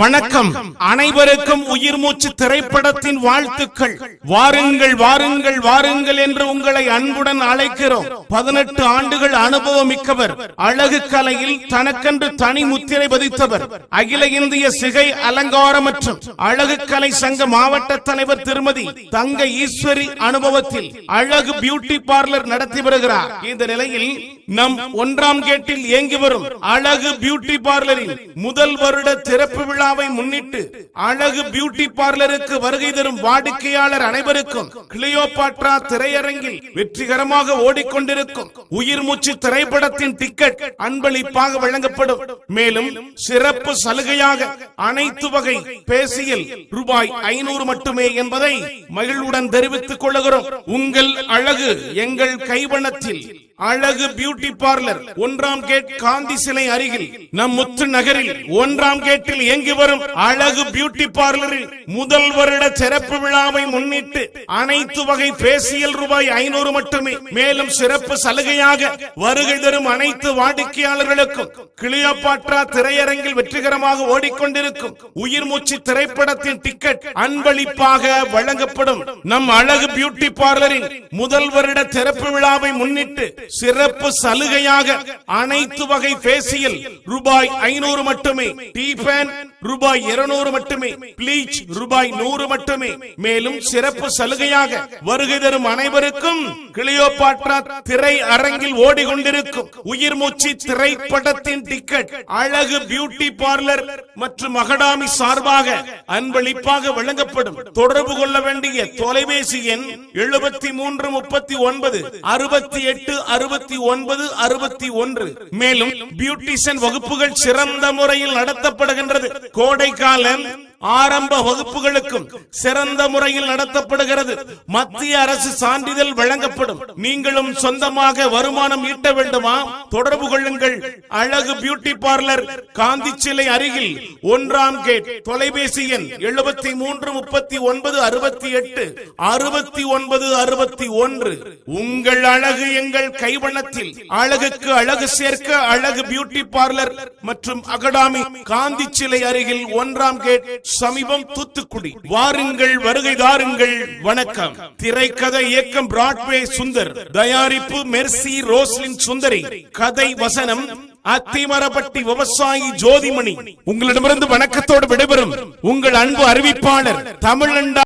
வணக்கம். அனைவருக்கும் உயிர் மூச்சு திரைப்படத்தின் வாழ்த்துக்கள். வாருங்கள் வாருங்கள் வாருங்கள் என்று உங்களை அன்புடன் அழைக்கிறோம். பதினெட்டு ஆண்டுகள் அனுபவம் மிக்கவர் அழகு கலையில் தனக்கென்று தனி முத்திரை பதித்தவர். அகில இந்திய சிகை அலங்கார மற்றும் அழகு கலை சங்க மாவட்ட தலைவர் திருமதி தங்க ஈஸ்வரி அனுபவத்தில் அழகு பியூட்டி பார்லர் நடத்தி வருகிறார். இந்த நிலையில் நம் ஒன்றாம் கேட்டில் இயங்கி வரும் அழகு பியூட்டி பார்லரின் முதல் வருட திறப்பு விழாவை முன்னிட்டு அழகு பியூட்டி பார்லருக்கு வருகை தரும் வாடிக்கையாளர் அனைவருக்கும் கிளியோபாட்ரா திரையரங்கில் வெற்றிகரமாக ஓடிக்கொண்டிருக்கும் உயிர் மூச்சு திரைப்படத்தின் டிக்கெட் அன்பளிப்பாக வழங்கப்படும். மேலும் சிறப்பு சலுகையாக அனைத்து வகை பேசியில் ரூபாய் ஐநூறு மட்டுமே என்பதை மகிழ்வுடன் தெரிவித்துக் கொள்ளுகிறோம் உங்கள் அழகு எங்கள் கைவண்ணத்தில் அழகு பியூட்டி பார்லர் ஒன்றாம் கேட் காந்தி சிலை அருகில் நம் முத்து நகரில் ஒன்றாம் கேட்டில் இயங்கி வரும் அழகு பியூட்டி பார்லரில் முதல் வருட சிறப்பு விழாவை முன்னிட்டு அனைத்து வகை பேசியல் ரூபாய் ஐநூறு மட்டுமே. மேலும் சிறப்பு சலுகையாக வருகை தரும் அனைத்து வாடிக்கையாளர்களுக்கும் கிளியோபாட்ரா திரையரங்கில் வெற்றிகரமாக ஓடிக்கொண்டிருக்கும் உயிர் மூச்சு திரைப்படத்தின் டிக்கெட் அன்பளிப்பாக வழங்கப்படும். நம் அழகு பியூட்டி பார்லரின் முதல் வருட திறப்பு விழாவை முன்னிட்டு சிறப்பு சலுகையாக அனைத்து வகை பேசியல் ரூபாய் ஐநூறு மட்டுமே. டீ பேன் ரூபாய் இருநூறு மட்டுமே. பிளீச் ரூபாய் நூறு மட்டுமே. மேலும் சிறப்பு சலுகையாக வருகை தரும் அனைவருக்கும் கிளியோபாட்ரா திரை அரங்கில் ஓடிக்கொண்டிருக்கும் உயிர் மூச்சு திரைப்படத்தின் டிக்கெட் அழகு பியூட்டி பார்லர் மற்றும் அகடாமி சார்பாக அன்பளிப்பாக வழங்கப்படும். தொடர்பு கொள்ள வேண்டிய தொலைபேசி எண் எழுபத்தி மூன்று முப்பத்தி ஒன்பது அறுபத்தி எட்டு அறுபத்தி ஒன்பது அறுபத்தி ஒன்று. மேலும் பியூட்டிஷியன் வகுப்புகள் சிறந்த முறையில் நடத்தப்படுகின்றது. கோடைக்காலம் ஆரம்ப வகுப்புகளுக்கும் சிறந்த முறையில் நடத்தப்படுகிறது. மத்திய அரசு சான்றிதழ் வழங்கப்படும். நீங்களும் சொந்தமாக வருமானம் ஈட்ட வேண்டுமா? தொடர்பு கொள்ளுங்கள். அழகு பியூட்டி பார்லர் காந்தி சிலை அருகில் ஒன்றாம் கேட் தொலைபேசி எண் எழுபத்தி மூன்று முப்பத்தி ஒன்பது அறுபத்தி எட்டு அறுபத்தி ஒன்பது அறுபத்தி ஒன்று உங்கள் அழகு எங்கள் கைவண்ணத்தில் அழகுக்கு அழகு சேர்க்க அழகு பியூட்டி பார்லர் மற்றும் அகடாமி காந்தி சிலை அருகில் ஒன்றாம் கேட் சமீபம் தூத்துக்குடி. வாருங்கள் வருகை தாருங்கள் வணக்கம். திரைக்கதை இயக்கம் பிராட்வே சுந்தர் தயாரிப்பு மெர்சி ரோஸ்லின் சுந்தரி. கதை வசனம் அத்திமரப்பட்டி விவசாயி ஜோதிமணி. உங்களிடமிருந்து வணக்கத்தோடு விடைபெறும் உங்கள் அன்பு அறிவிப்பாளர் தமிழண்டா